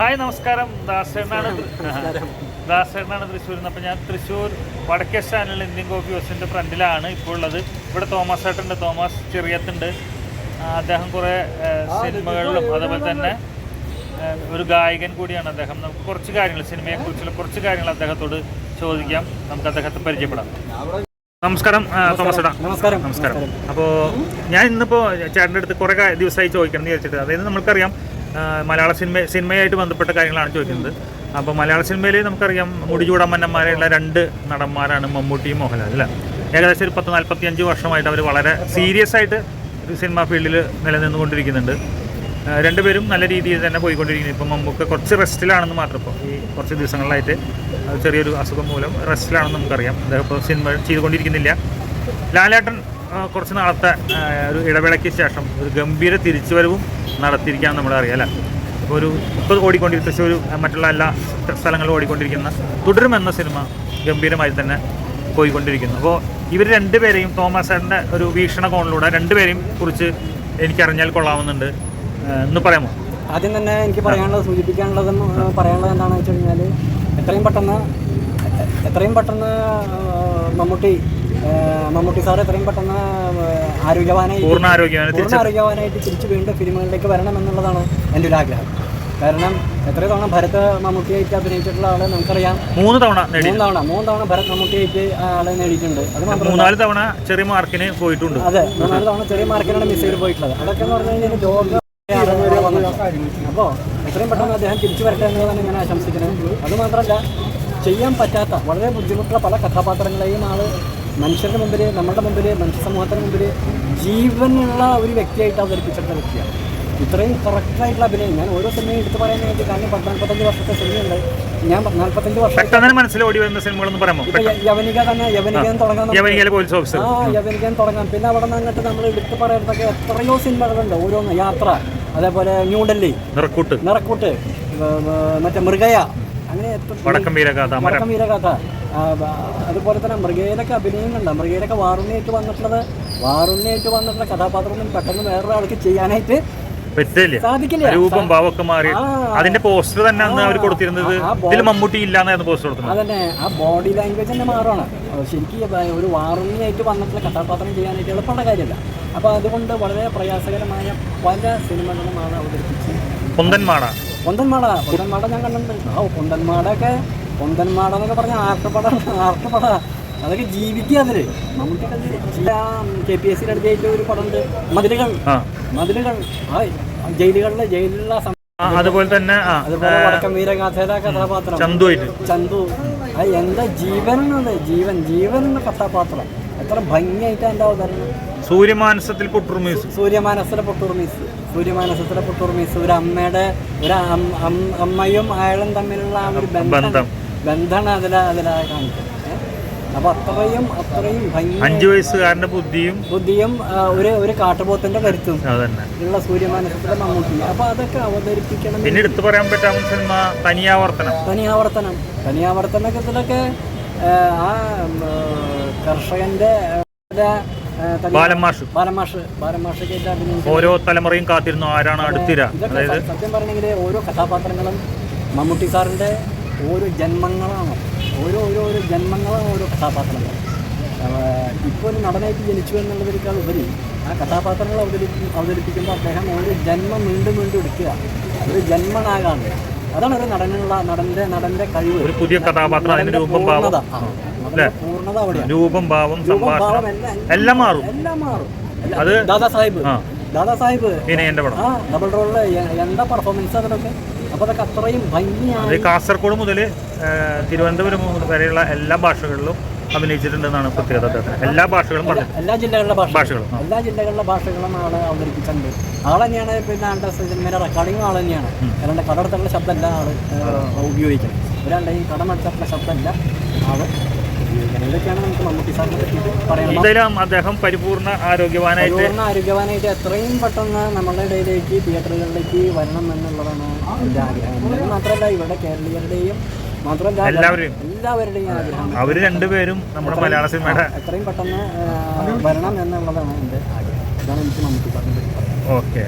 Hi നമസ്കാരം. ദാസേണ്ണാണ് ദാസേണ്ണാണ് തൃശ്ശൂരിൽ നിന്ന്. അപ്പോൾ ഞാൻ തൃശ്ശൂർ വടക്കേ സ്റ്റാൻഡിൽ ഇന്ത്യൻ കോഫി ഹൗസിന്റെ ഫ്രണ്ടിലാണ് ഇപ്പോൾ ഉള്ളത്. ഇവിടെ തോമസ് ഏട്ടുണ്ട് തോമസ് ചെറിയത്തുണ്ട്. അദ്ദേഹം കുറേ സിനിമകളിലും അതുപോലെ തന്നെ ഒരു ഗായകൻ കൂടിയാണ് അദ്ദേഹം. നമുക്ക് കുറച്ച് കാര്യങ്ങൾ സിനിമയെക്കുറിച്ചുള്ള കുറച്ച് കാര്യങ്ങൾ അദ്ദേഹത്തോട് ചോദിക്കാം. നമുക്ക് അദ്ദേഹത്തെ പരിചയപ്പെടാം. നമസ്കാരം തോമസ് ഏട്ടാ. നമസ്കാരം. നമസ്കാരം. അപ്പോൾ ഞാൻ ഇന്നിപ്പോൾ ചേട്ടന്റെ അടുത്ത് കുറേ ദിവസമായി ചോദിക്കണം എന്ന് വിചാരിച്ചിട്ട്. അതായത് നമുക്കറിയാം മലയാള സിനിമ സിനിമയായിട്ട് ബന്ധപ്പെട്ട കാര്യങ്ങളാണ് ചോദിക്കുന്നത്. അപ്പോൾ മലയാള സിനിമയിൽ നമുക്കറിയാം മുടിചൂടമ്മന്നന്മാരെയുള്ള രണ്ട് നടന്മാരാണ് മമ്മൂട്ടിയും മോഹൻലാൽ അല്ലേ? ഏകദേശം ഒരു പത്ത് നാൽപ്പത്തി അഞ്ച് വർഷമായിട്ട് അവർ വളരെ സീരിയസ് ആയിട്ട് സിനിമാ ഫീൽഡിൽ നിലനിന്നുകൊണ്ടിരിക്കുന്നുണ്ട്. രണ്ടുപേരും നല്ല രീതിയിൽ തന്നെ പോയിക്കൊണ്ടിരിക്കുന്നു. ഇപ്പം മമ്മൂക്ക കുറച്ച് റെസ്റ്റിലാണെന്ന് മാത്രം ഇപ്പോൾ ഈ കുറച്ച് ദിവസങ്ങളിലായിട്ട് ചെറിയൊരു അസുഖം മൂലം റെസ്റ്റിലാണെന്ന് നമുക്കറിയാം. അദ്ദേഹം ഇപ്പോൾ സിനിമ ചെയ്തുകൊണ്ടിരിക്കുന്നില്ല. ലാലേട്ടൻ കുറച്ച് നാളത്തെ ഒരു ഇടവേളയ്ക്ക് ശേഷം ഒരു ഗംഭീര തിരിച്ചുവരവും നടത്തിയിരിക്കുകയെന്ന് നമ്മൾ അറിയാം അല്ലേ? ഇപ്പോൾ ഒരു ഇപ്പോൾ ഓടിക്കൊണ്ടിരിക്കുന്ന തൃശ്ശൂർ മറ്റുള്ള എല്ലാ സ്ഥലങ്ങളിലും ഓടിക്കൊണ്ടിരിക്കുന്ന തുടരും എന്ന സിനിമ ഗംഭീരമായി തന്നെ പോയിക്കൊണ്ടിരിക്കുന്നു. അപ്പോൾ ഇവർ രണ്ടുപേരെയും തോമസ് ചേട്ടന്റെ ഒരു വീക്ഷണകോണിലൂടെ രണ്ടുപേരെയും കുറിച്ച് എനിക്കറിഞ്ഞാൽ കൊള്ളാവുന്നുണ്ട്. എന്ന് പറയാമോ? ആദ്യം തന്നെ എനിക്ക് പറയാനുള്ളത് സൂചിപ്പിക്കാനുള്ളത് പറയാനുള്ളത് എന്താണെന്ന് വെച്ച് കഴിഞ്ഞാൽ എത്രയും പെട്ടെന്ന് എത്രയും പെട്ടെന്ന് മമ്മൂട്ടി മമ്മൂട്ടി സാർ എത്രയും പെട്ടെന്ന് ആരോഗ്യവാനായിട്ട് ആരോഗ്യവാനായി പൂർണ ആരോഗ്യവാനായിട്ട് തിരിച്ചു വീണ്ടും ഫിലിമുകളിലേക്ക് വരണം എന്നുള്ളതാണ് എന്റെ ഒരു ആഗ്രഹം. കാരണം എത്ര തവണ ഭരത് മമ്മൂട്ടിയായിട്ട് അഭിനയിച്ചിട്ടുള്ള ആളെ നമുക്കറിയാം. മൂന്ന് തവണ മൂന്ന് തവണ മൂന്ന് തവണ ഭരത് മമ്മൂട്ടിയായിട്ട് ആളെ നേടിയിട്ടുണ്ട്. അത് മൂന്നാൽ തവണ ചെറിയ മാർക്കിന് പോയിട്ടുണ്ട്. അതെ മൂന്നാൽ തവണ ചെറിയ മാർക്കിനാണ് മിസ് ചെയ്ത് പോയിട്ടുള്ളത്. അതൊക്കെ എന്ന് പറഞ്ഞു കഴിഞ്ഞാൽ ലോക അപ്പോൾ എത്രയും പെട്ടെന്ന് അദ്ദേഹം തിരിച്ചു വരട്ടെ എന്നുള്ളതാണ് ഞാൻ ആശംസിക്കുന്നത് അത് മാത്രമല്ല ചെയ്യാൻ പറ്റാത്ത വളരെ ബുദ്ധിമുട്ടുള്ള പല കഥാപാത്രങ്ങളെയും ആൾ മനുഷ്യരുടെ മുമ്പിൽ നമ്മുടെ മുമ്പിൽ മനുഷ്യ സമൂഹത്തിന് മുമ്പിൽ ജീവനുള്ള ഒരു വ്യക്തിയായിട്ട് അവതരിപ്പിച്ചിട്ടുള്ള വ്യക്തിയാണ്. ഇത്രയും കറക്റ്റായിട്ടുള്ള അഭിനയം. ഞാൻ ഓരോ സിനിമയും എടുത്തു വേണ്ടി കാരണം പത്ത് നാൽപ്പത്തഞ്ച് വർഷത്തെ സിനിമയുണ്ട്. ഞാൻ നാൽപ്പത്തഞ്ച് വർഷം ഓടി വരുന്ന സിനിമകളൊന്നും പറയാമോ ഇപ്പൊ യവനിക തന്നെ യവനികൻ തുടങ്ങാൻ ആ യവനികൻ തുടങ്ങാം. പിന്നെ അവിടെ നിന്ന് അങ്ങോട്ട് നമ്മൾ എടുത്ത് പറയുന്നതൊക്കെ എത്രയോ സിനിമകളുണ്ട്. ഓരോന്ന് യാത്ര. അതേപോലെ ന്യൂഡൽഹി. നിറക്കൂട്ട്. നിറക്കൂട്ട്. മറ്റേ മൃഗയ. അങ്ങനെ വടക്കം വീരഗാഥ വടക്കം വീരകഥ ആ, അതുപോലെ തന്നെ മൃഗയിലൊക്കെ അഭിനയങ്ങളുണ്ട് മൃഗയിലൊക്കെ വാറുണ്ണിയായിട്ട് വന്നിട്ടുള്ളത് വാറുണ്ണിയായിട്ട് വന്നിട്ടുള്ള കഥാപാത്രമൊന്നും പെട്ടെന്ന് വേറൊരാൾക്ക് ചെയ്യാനായിട്ട് പറ്റില്ല. രൂപം ഭാവമൊക്കെ മാറി. അതിന്റെ പോസ്റ്റർ തന്നെ അന്ന് അവർ കൊടുത്തിരുന്നത്. ഇതിൽ മമ്മൂട്ടി ഇല്ലാന്നായിരുന്നു പോസ്റ്റർ കൊടുത്തത് അതന്നെ. ആ ബോഡി ലാംഗ്വേജ് തന്നെ മാറുകയാണ് ശരിക്കും ഒരു വാറുണ്ണിയായിട്ട് വന്നിട്ടുള്ള കഥാപാത്രം ചെയ്യാനായിട്ട് എളുപ്പമുള്ള കാര്യമല്ല. അപ്പോൾ അതുകൊണ്ട് വളരെ പ്രയാസകരമായ പല സിനിമകളും ആണ് അവതരിപ്പിച്ച് പൊന്തൻമാട. പൊന്തന്മാട പൊന്തന്മാട ഞാൻ കണ്ടിട്ടുണ്ട്. ഓ പൊന്തന്മാടൊക്കെ പൊന്തന്മാട എന്നൊക്കെ പറഞ്ഞ ആർട്ടപ്പട ആർട്ടപ്പട അതൊക്കെ ജീവിക്കുക അതിൽ. നമുക്ക് കെ പി എസ് സിയുടെ അടുത്തായിട്ട് ഒരു പടമുണ്ട് മതിലുകൾ. മതിലുകൾ. ആ ജയിലുകളിലെ ജയിലിലുള്ള സം- അതുപോലെ തന്നെ വീരഗാഥയിലെ കഥാപാത്രം. ചന്തു ചന്തു. അത് എന്താ ജീവൻ ജീവൻ ജീവൻ എന്ന കഥാപാത്രം. എത്ര ഭംഗിയായിട്ട് എന്റെ അവതരണം. സൂര്യമാനസത്തിൽ പൊട്ടുറുമീസ്. സൂര്യമാനസത്തിലെ പൊട്ടുർമീസ് സൂര്യമാനസത്തിലെ പൊട്ടുർമീസ് ഒരു അമ്മയുടെ ഒരു അമ്മയും അയാളും തമ്മിലുള്ള ആ ഒരു ബന്ധം. ബന്ധം. ബന്ധമാണ് അതിലാ അതിലാ കാണിക്കുന്നത്. അപ്പൊ അത്രയും അത്രയും അഞ്ചു വയസ്സുകാരന്റെ ബുദ്ധിയും ബുദ്ധിയും ഒരു ഒരു കാട്ടുപോത്തിന്റെ കരുത്തും ഉള്ള സൂര്യമാനസത്തിലെ മമ്മൂട്ടി. അപ്പൊ അതൊക്കെ അവതരിപ്പിക്കണം. പിന്നെ എടുത്തു പറയാൻ പറ്റാം സിനിമ തനിയാവർത്തനം. തനിയാവർത്തനം. തനിയാവർത്തനത്തിലൊക്കെ ആ, കർഷകന്റെ ബാലമാഷ് ബാലമാഷ് ബാലമാഷൊക്കെ ഓരോ തലമുറയും കാത്തിരുന്നു ആരാണ് അടുത്തിര. അതായത് സത്യം പറഞ്ഞെങ്കിൽ ഓരോ കഥാപാത്രങ്ങളും മമ്മൂട്ടി സാറിന്റെ ഓരോ ജന്മങ്ങളാണ്. ഓരോ ഓരോ ഓരോ ജന്മങ്ങളാണ് ഓരോ കഥാപാത്രങ്ങൾ. ഇപ്പോൾ ഒരു നടനായിട്ട് ജനിച്ചു എന്നുള്ളതിനേക്കാൾ ഉപരി ആ കഥാപാത്രങ്ങൾ അവതരിപ്പി അവതരിപ്പിക്കുമ്പോൾ അദ്ദേഹം ഒരു ജന്മം വീണ്ടും വീണ്ടും എടുക്കുക. ഒരു ജന്മനാകാണ്. അതാണ് ഒരു നടനുള്ള നടന്റെ നടന്റെ കഴിവ്. ഒരു പുതിയ കഥാപാത്രം അതിന് രൂപം അവിടെയാണ്. രൂപം ഭാവം സംഭാഷണം എല്ലാം മാറും. എല്ലാം മാറും. അത് ദാദാ സാഹിബ്. ദാദാ സാഹിബ് പിന്നെ എന്റെ പടം. ഡബിൾ റോളിൽ എന്താ പെർഫോമൻസ് അതിലൊക്കെ. അപ്പൊ അതൊക്കെ അത്രയും അത് ഭംഗിയാണ് കാസർഗോഡ് മുതൽ തിരുവനന്തപുരം വരെയുള്ള എല്ലാ ഭാഷകളിലും അഭിനയിച്ചിട്ടുണ്ടെന്നാണ് പ്രത്യേകത എല്ലാ ഭാഷകളും എല്ലാ ജില്ലകളിലെ ഭാഷ ഭാഷകളും, എല്ലാ ജില്ലകളിലെ ഭാഷകളും ആൾ അവതരിപ്പിച്ചിട്ടുണ്ട്. ആൾ തന്നെയാണ് പിന്നെ സിനിമയുടെ റെക്കോർഡിങ്ങും ആൾ തന്നെയാണ്. അല്ലാണ്ട് കടമെടുത്തുള്ള ശബ്ദമല്ല ആൾ ഉപയോഗിക്കുന്നത്. ഒരാളുടെ ഈ കടമെടുത്തുള്ള ശബ്ദമല്ല ആൾ ഉപയോഗിക്കുന്നത് ഇതൊക്കെയാണ് നമുക്ക് മമ്മൂട്ടി സാറിനെ പറ്റിയിട്ട് പറയാൻ എന്തായാലും അദ്ദേഹം പരിപൂർണ ആരോഗ്യവാനായിട്ട് പൂർണ ആരോഗ്യവാനായിട്ട് എത്രയും പെട്ടെന്ന് നമ്മളുടെ ഇടയിലേക്ക് തിയേറ്ററുകളിലേക്ക് വരണം എന്നുള്ളതാണ് എന്റെ ആഗ്രഹം. മാത്രമല്ല ഇവിടെ കേരളീയരുടെയും മാത്രമല്ല എല്ലാവരെയും. എല്ലാവരുടെയും ആഗ്രഹം അവർ രണ്ടുപേരും നമ്മുടെ മലയാള സിനിമയുടെ എത്രയും പെട്ടെന്ന് വരണം എന്നുള്ളതാണ് എന്റെ ആഗ്രഹം. അതാണ് എനിക്ക് നമുക്ക് പറഞ്ഞു പറയാം ഓക്കെ.